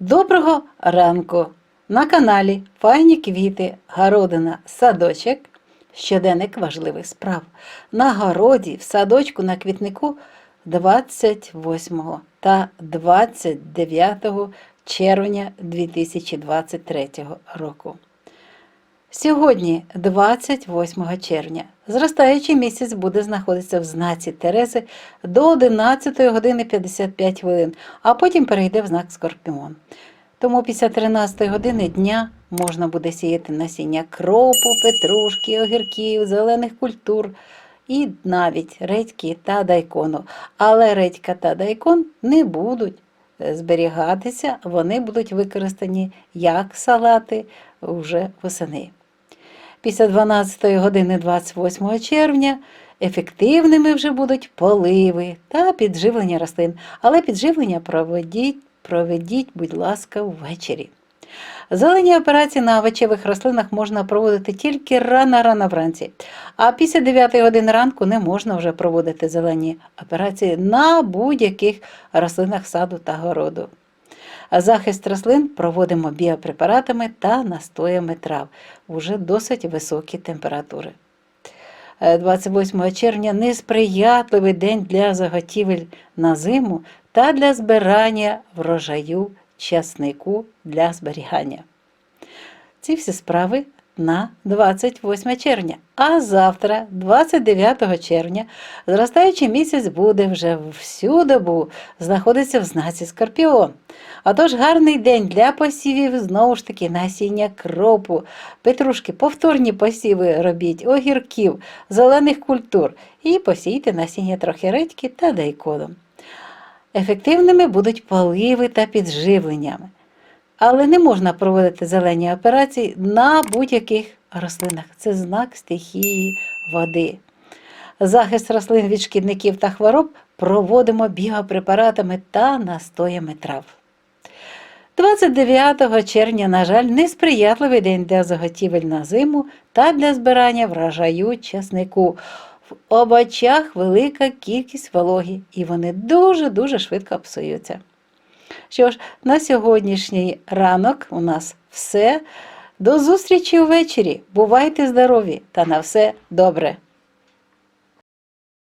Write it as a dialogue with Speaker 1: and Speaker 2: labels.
Speaker 1: Доброго ранку! На каналі Файні квіти, городина, садочок, щоденник важливих справ. На городі, в садочку на квітнику 28 та 29 червня 2023 року. Сьогодні, 28 червня, зростаючий місяць буде знаходитися в знаці Терези до 11 години 55 хвилин, а потім перейде в знак Скорпіон. Тому після 13 години дня можна буде сіяти насіння кропу, петрушки, огірків, зелених культур і навіть редьки та дайкону. Але редька та дайкон не будуть зберігатися, вони будуть використані як салати вже восени. Після 12 години 28 червня ефективними вже будуть поливи та підживлення рослин, але підживлення проведіть, проведіть, будь ласка, ввечері. Зелені операції на овочевих рослинах можна проводити тільки рано-рано вранці, а після 9 години ранку не можна вже проводити зелені операції на будь-яких рослинах саду та городу. А захист рослин проводимо біопрепаратами та настоями трав уже досить високі температури. Е, 28 червня несприятливий день для заготівель на зиму та для збирання врожаю часнику для зберігання. Ці всі справи на 28 червня. А завтра, 29 червня, зростаючий місяць буде вже всю добу знаходиться в знаці Скорпіон. Отож, гарний день для посівів, знову ж таки, насіння кропу, петрушки, повторні посіви робіть, огірків, зелених культур і посійте насіння трохи редьки та дайконом. Ефективними будуть поливи та підживленнями. Але не можна проводити зелені операції на будь-яких рослинах. Це знак стихії води. Захист рослин від шкідників та хвороб проводимо біопрепаратами та настоями трав. 29 червня, на жаль, несприятливий день для заготівель на зиму та для збирання врожаю часнику. В овочах велика кількість вологі, і вони дуже-дуже швидко псуються. Що ж, на сьогоднішній ранок у нас все. До зустрічі ввечері. Бувайте здорові та на все добре!